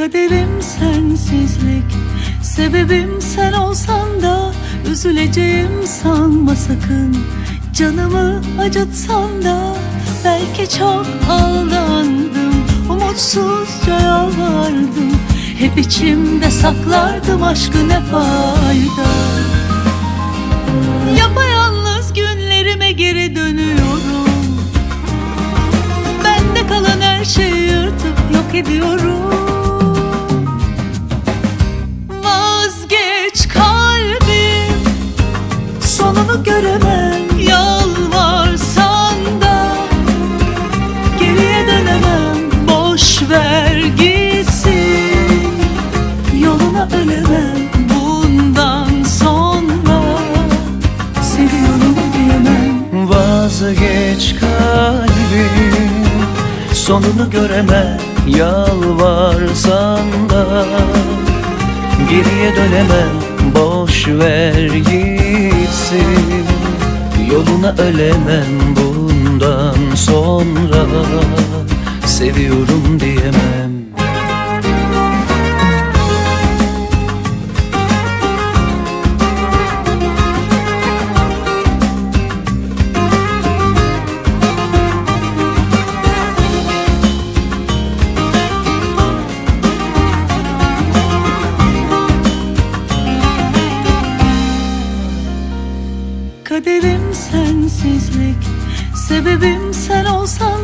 Kaderim sensizlik Sebebim sen olsan da Üzüleceğim sanma sakın. Canımı acıtsan da Belki çok aldandım Umutsuzca yalvardım. Hep içimde saklardım aşkı ne fayda Ölemem Bundan sonra Seviyorum diyemem? Vazgeç kalbim Sonunu göremem Yalvarsan da Geriye dönemem Boş ver gitsin. Yoluna ölemem bundan sonra Seviyorum diyemem Kaderim sensizlik. Sebebim sen olsan